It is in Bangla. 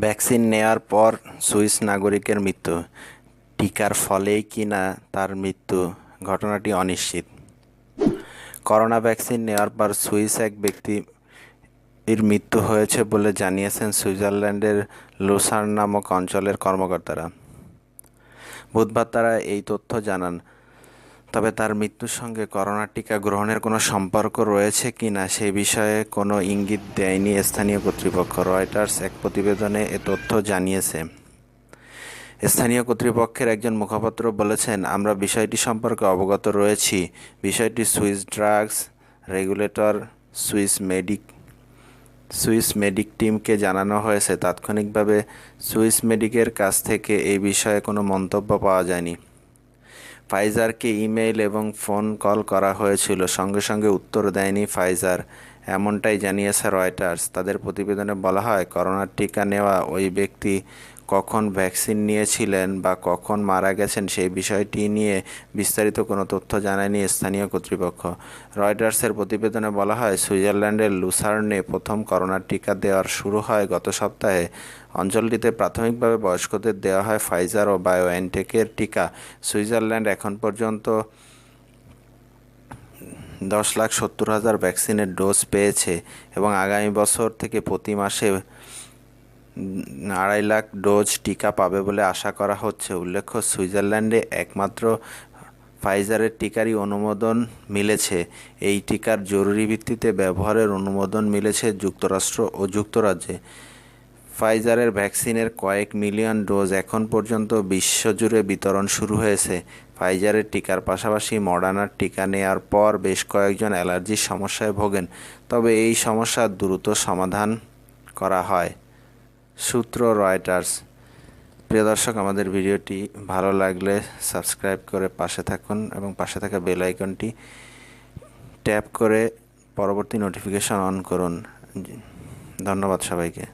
ভ্যাকসিন নেয়ার পর সুইস নাগরিকের মৃত্যু। টিকার ফলেই কি না তার মৃত্যু, ঘটনাটি অনিশ্চিত। করোনা ভ্যাকসিন নেওয়ার পর সুইস এক ব্যক্তি এর মৃত্যু হয়েছে বলে জানিয়েছেন সুইজারল্যান্ডের লুসার্ন নামক অঞ্চলের কর্মকর্তারা। বুধবার তারা এই তথ্য জানান। তবে তার মৃত্যুর সঙ্গে করোনা টিকা গ্রহণের কোনো সম্পর্ক রয়েছে কি না সে বিষয়ে কোনো ইঙ্গিত দেয়নি স্থানীয় কর্তৃপক্ষ। রয়টার্স এক প্রতিবেদনে এ তথ্য জানিয়েছে। স্থানীয় কর্তৃপক্ষের একজন মুখপাত্র বলেছেন, আমরা বিষয়টি সম্পর্কে অবগত রয়েছি। বিষয়টি Swiss drugs regulator, Swissmedic Swissmedic টিমকে জানানো হয়েছে। তাৎক্ষণিকভাবে সুইস মেডিকের কাছ থেকে এই বিষয়ে কোনো মন্তব্য পাওয়া যায়নি। ফাইজারকে ইমেইল এবং ফোন কল করা হয়েছিল। সঙ্গে সঙ্গে উত্তর দেয়নি ফাইজার। এমনটাই জানিয়েছে রয়টার্স। তাদের প্রতিবেদনে বলা হয়, করোনার টিকা নেওয়া ওই ব্যক্তি কখন ভ্যাকসিন নিয়েছিলেন বা কখন মারা গেছেন সেই বিষয়টি নিয়ে বিস্তারিত কোনো তথ্য জানায়নি স্থানীয় কর্তৃপক্ষ। রয়টার্সের প্রতিবেদনে বলা হয়, সুইজারল্যান্ডের লুসার্নে প্রথম করোনার টিকা দেওয়ার শুরু হয় গত সপ্তাহে। অঞ্চলটিতে প্রাথমিকভাবে বয়স্কদের দেওয়া হয় ফাইজার ও বায়োএনটেকের টিকা। সুইজারল্যান্ড এখন পর্যন্ত দশ লাখ সত্তর হাজার ভ্যাকসিনের ডোজ পেয়েছে এবং আগামী বছর থেকে প্রতি মাসে আড়াই লাখ ডোজ টিকা পাবে বলে আশা করা হচ্ছে। উল্লেখ্য, সুইজারল্যান্ডে একমাত্র ফাইজারের টিকারই অনুমোদন মিলেছে। এই টিকার জরুরি ভিত্তিতে ব্যবহারের অনুমোদন মিলেছে যুক্তরাষ্ট্র ও যুক্তরাজ্যে। ফাইজারের ভ্যাকসিনের কয়েক মিলিয়ন ডোজ এখন পর্যন্ত বিশ্বজুড়ে বিতরণ শুরু হয়েছে। ফাইজারের টিকার পাশাপাশি মডার্নার টিকা নেয়ার পর বেশ কয়েকজন অ্যালার্জির সমস্যায় ভোগেন। তবে এই সমস্যার দ্রুত সমাধান করা হয়। সূত্র রয়টার্স। প্রিয় দর্শক, আমাদের ভিডিওটি ভালো লাগলে সাবস্ক্রাইব করে পাশে থাকুন এবং পাশে থাকা বেল আইকনটি ট্যাপ করে পরবর্তী নোটিফিকেশন অন করুন। ধন্যবাদ সবাইকে।